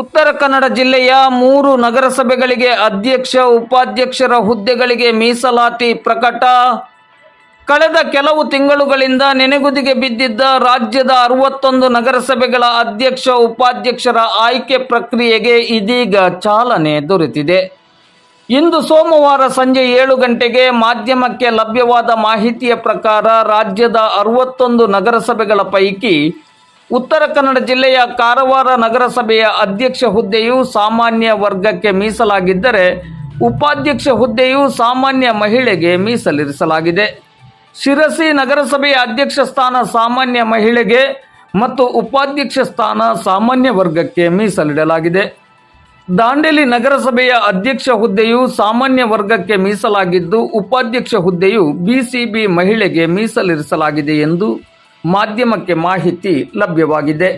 ಉತ್ತರ ಕನ್ನಡ ಜಿಲ್ಲೆಯ ಮೂರು ನಗರಸಭೆಗಳಿಗೆ ಅಧ್ಯಕ್ಷ, ಉಪಾಧ್ಯಕ್ಷರ ಹುದ್ದೆಗಳಿಗೆ ಮೀಸಲಾತಿ ಪ್ರಕಟ. ಕಳೆದ ಕೆಲವು ತಿಂಗಳುಗಳಿಂದ ನೆನೆಗುದಿಗೆ ಬಿದ್ದಿದ್ದ ರಾಜ್ಯದ ಅರವತ್ತೊಂದು ನಗರಸಭೆಗಳ ಅಧ್ಯಕ್ಷ, ಉಪಾಧ್ಯಕ್ಷರ ಆಯ್ಕೆ ಪ್ರಕ್ರಿಯೆಗೆ ಇದೀಗ ಚಾಲನೆ ದೊರೆತಿದೆ. ಇಂದು ಸೋಮವಾರ ಸಂಜೆ ಏಳು ಗಂಟೆಗೆ ಮಾಧ್ಯಮಕ್ಕೆ ಲಭ್ಯವಾದ ಮಾಹಿತಿಯ ಪ್ರಕಾರ ರಾಜ್ಯದ ಅರವತ್ತೊಂದು ನಗರಸಭೆಗಳ ಪೈಕಿ ಉತ್ತರ ಕನ್ನಡ ಜಿಲ್ಲೆಯ ಕಾರವಾರ ನಗರಸಭೆಯ ಅಧ್ಯಕ್ಷ ಹುದ್ದೆಯು ಸಾಮಾನ್ಯ ವರ್ಗಕ್ಕೆ ಮೀಸಲಾಗಿದ್ದರೆ ಉಪಾಧ್ಯಕ್ಷ ಹುದ್ದೆಯು ಸಾಮಾನ್ಯ ಮಹಿಳೆಗೆ ಮೀಸಲಿರಿಸಲಾಗಿದೆ. ಶಿರಸಿ ನಗರಸಭೆಯ ಅಧ್ಯಕ್ಷ ಸ್ಥಾನ ಸಾಮಾನ್ಯ ಮಹಿಳೆಗೆ ಮತ್ತು ಉಪಾಧ್ಯಕ್ಷ ಸ್ಥಾನ ಸಾಮಾನ್ಯ ವರ್ಗಕ್ಕೆ ಮೀಸಲಿಡಲಾಗಿದೆ. ದಾಂಡೇಲಿ ನಗರಸಭೆಯ ಅಧ್ಯಕ್ಷ ಹುದ್ದೆಯು ಸಾಮಾನ್ಯ ವರ್ಗಕ್ಕೆ ಮೀಸಲಾಗಿದ್ದು, ಉಪಾಧ್ಯಕ್ಷ ಹುದ್ದೆಯು ಬಿಸಿಬಿ ಮಹಿಳೆಗೆ ಮೀಸಲಿರಿಸಲಾಗಿದೆ ಎಂದು ಮಾಧ್ಯಮಕ್ಕೆ ಮಾಹಿತಿ ಲಭ್ಯವಾಗಿದೆ.